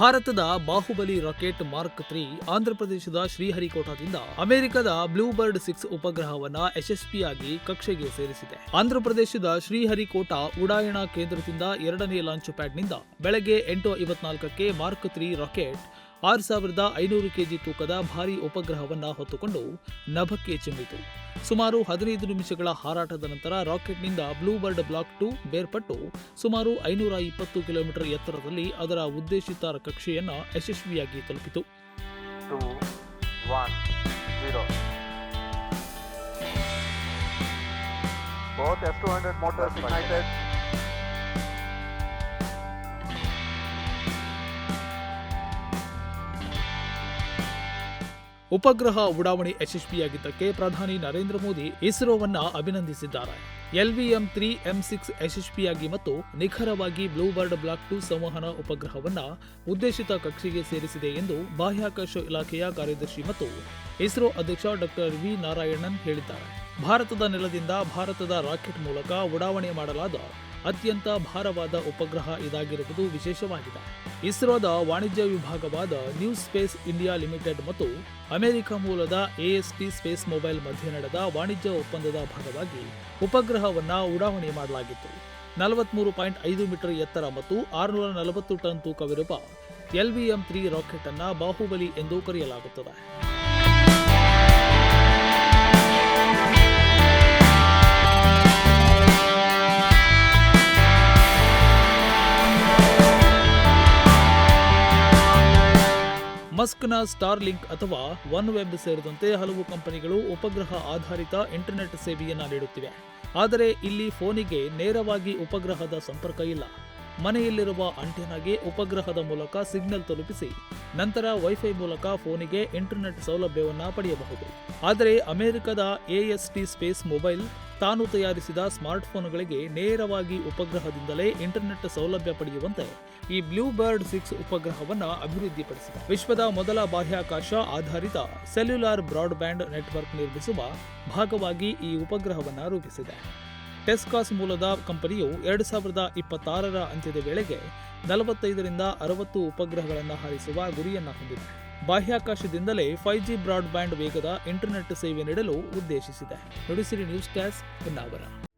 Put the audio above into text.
ಭಾರತದ Bahubali rocket mark three ಆಂಧ್ರಪ್ರದೇಶದ ಶ್ರೀಹರಿಕೋಟಾದಿಂದ ಅಮೆರಿಕದ ಬ್ಲೂಬರ್ಡ್ ಸಿಕ್ಸ್ ಉಪಗ್ರಹವನ್ನ ಯಶಸ್ವಿಯಾಗಿ ಕಕ್ಷೆಗೆ ಸೇರಿಸಿದೆ. ಆಂಧ್ರಪ್ರದೇಶದ ಶ್ರೀಹರಿಕೋಟಾ ಉಡಾಯಣಾ ಕೇಂದ್ರದಿಂದ ಎರಡನೇ ಲಾಂಚ್ ಪ್ಯಾಡ್ನಿಂದ ಬೆಳಗ್ಗೆ ಎಂಟು ಐವತ್ನಾಲ್ಕಕ್ಕೆ ಮಾರ್ಕ್ ತ್ರೀ ರಾಕೆಟ್ ಆರು ಸಾವಿರದ ಐನೂರು ಕೆಜಿ ತೂಕದ ಭಾರೀ ಉಪಗ್ರಹವನ್ನು ಹೊತ್ತುಕೊಂಡು ನಭಕ್ಕೆ ಚಿಮ್ಮಿತು ಸುಮಾರು ಹದಿನೈದು ನಿಮಿಷಗಳ ಹಾರಾಟದ ನಂತರ ರಾಕೆಟ್ನಿಂದ ಬ್ಲೂಬರ್ಡ್ ಬ್ಲಾಕ್ ಟು ಬೇರ್ಪಟ್ಟು ಸುಮಾರು ಐನೂರ ಇಪ್ಪತ್ತು ಕಿಲೋಮೀಟರ್ ಎತ್ತರದಲ್ಲಿ ಅದರ ಉದ್ದೇಶಿತ ಕಕ್ಷೆಯನ್ನು ಯಶಸ್ವಿಯಾಗಿ ತಲುಪಿತು. Both S200 motors ignited. ಉಪಗ್ರಹ ಉಡಾವಣೆ ಯಶಸ್ವಿಯಾಗಿದ್ದಕ್ಕೆ ಪ್ರಧಾನಿ ನರೇಂದ್ರ ಮೋದಿ ಇಸ್ರೋವನ್ನ ಅಭಿನಂದಿಸಿದ್ದಾರೆ. ಎಲ್ವಿಎಂ ತ್ರೀ ಎಂ ಸಿಕ್ಸ್ ಯಶಸ್ವಿಯಾಗಿ ಮತ್ತು ನಿಖರವಾಗಿ ಬ್ಲೂಬರ್ಡ್ ಬ್ಲಾಕ್ ಟು ಸಂವಹನ ಉಪಗ್ರಹವನ್ನ ಉದ್ದೇಶಿತ ಕಕ್ಷೆಗೆ ಸೇರಿಸಿದೆ ಎಂದು ಬಾಹ್ಯಾಕಾಶ ಇಲಾಖೆಯ ಕಾರ್ಯದರ್ಶಿ ಮತ್ತು ಇಸ್ರೋ ಅಧ್ಯಕ್ಷ ಡಾಕ್ಟರ್ ವಿ ನಾರಾಯಣನ್ ಹೇಳಿದ್ದಾರೆ. ಭಾರತದ ನೆಲದಿಂದ ಭಾರತದ ರಾಕೆಟ್ ಮೂಲಕ ಉಡಾವಣೆ ಮಾಡಲಾದ ಅತ್ಯಂತ ಭಾರವಾದ ಉಪಗ್ರಹ ಇದಾಗಿರುವುದು ವಿಶೇಷವಾಗಿದೆ. ಇಸ್ರೋದ ವಾಣಿಜ್ಯ ವಿಭಾಗವಾದ ನ್ಯೂ ಸ್ಪೇಸ್ ಇಂಡಿಯಾ ಲಿಮಿಟೆಡ್ ಮತ್ತು ಅಮೆರಿಕ ಮೂಲದ ಎಎಸ್ಪಿ ಸ್ಪೇಸ್ ಮೊಬೈಲ್ ಮಧ್ಯೆ ನಡೆದ ವಾಣಿಜ್ಯ ಒಪ್ಪಂದದ ಭಾಗವಾಗಿ ಉಪಗ್ರಹವನ್ನು ಉಡಾವಣೆ ಮಾಡಲಾಗಿತ್ತು. ನಲವತ್ಮೂರು ಪಾಯಿಂಟ್ ಐದು ಮೀಟರ್ ಎತ್ತರ ಮತ್ತು ಆರುನೂರ ನಲವತ್ತು ಟನ್ ತೂಕವಿರುವ ಎಲ್ವಿಎಂ ತ್ರೀ ರಾಕೆಟ್ ಅನ್ನು ಬಾಹುಬಲಿ ಎಂದು ಕರೆಯಲಾಗುತ್ತದೆ. ಮಸ್ಕ್ನ ಸ್ಟಾರ್ ಲಿಂಕ್ ಅಥವಾ ಒನ್ ವೆಬ್ ಸೇರಿದಂತೆ ಹಲವು ಕಂಪನಿಗಳು ಉಪಗ್ರಹ ಆಧಾರಿತ ಇಂಟರ್ನೆಟ್ ಸೇವೆಯನ್ನು ನೀಡುತ್ತಿವೆ. ಆದರೆ ಇಲ್ಲಿ ಫೋನಿಗೆ ನೇರವಾಗಿ ಉಪಗ್ರಹದ ಸಂಪರ್ಕ ಇಲ್ಲ. ಮನೆಯಲ್ಲಿರುವ ಅಂಟೆನಾಗೆ ಉಪಗ್ರಹದ ಮೂಲಕ ಸಿಗ್ನಲ್ ತಲುಪಿಸಿ, ನಂತರ ವೈಫೈ ಮೂಲಕ ಫೋನಿಗೆ ಇಂಟರ್ನೆಟ್ ಸೌಲಭ್ಯವನ್ನು ಪಡೆಯಬಹುದು. ಆದರೆ ಅಮೆರಿಕದ ಎಎಸ್ಟಿ ಸ್ಪೇಸ್ ಮೊಬೈಲ್ ತಾನು ತಯಾರಿಸಿದ ಸ್ಮಾರ್ಟ್ಫೋನ್ಗಳಿಗೆ ನೇರವಾಗಿ ಉಪಗ್ರಹದಿಂದಲೇ ಇಂಟರ್ನೆಟ್ ಸೌಲಭ್ಯ ಪಡೆಯುವಂತೆ ಈ ಬ್ಲೂ ಬರ್ಡ್ ಸಿಕ್ಸ್ ಉಪಗ್ರಹವನ್ನು ಅಭಿವೃದ್ಧಿಪಡಿಸಿದೆ. ವಿಶ್ವದ ಮೊದಲ ಬಾಹ್ಯಾಕಾಶ ಆಧಾರಿತ ಸೆಲ್ಯುಲಾರ್ ಬ್ರಾಡ್ಬ್ಯಾಂಡ್ ನೆಟ್ವರ್ಕ್ ನಿರ್ಮಿಸುವ ಭಾಗವಾಗಿ ಈ ಉಪಗ್ರಹವನ್ನು ರೂಪಿಸಿದೆ. ಟೆಸ್ಕಾಸ್ ಮೂಲದ ಕಂಪನಿಯು ಎರಡು ಸಾವಿರದ ಇಪ್ಪತ್ತಾರರ ಅಂತ್ಯದ ವೇಳೆಗೆ ನಲವತ್ತೈದರಿಂದ ಅರವತ್ತು ಉಪಗ್ರಹಗಳನ್ನು ಹಾರಿಸುವ ಗುರಿಯನ್ನು ಹೊಂದಿದೆ. ಬಾಹ್ಯಾಕಾಶದಿಂದಲೇ ಫೈವ್ ಜಿ ಬ್ರಾಡ್ಬ್ಯಾಂಡ್ ವೇಗದ ಇಂಟರ್ನೆಟ್ ಸೇವೆ ನೀಡಲು ಉದ್ದೇಶಿಸಿದೆ. ನುಡಿಸಿರಿ ನ್ಯೂಸ್ ಟ್ಯಾಸ್ ಹೊನ್ನಾವರ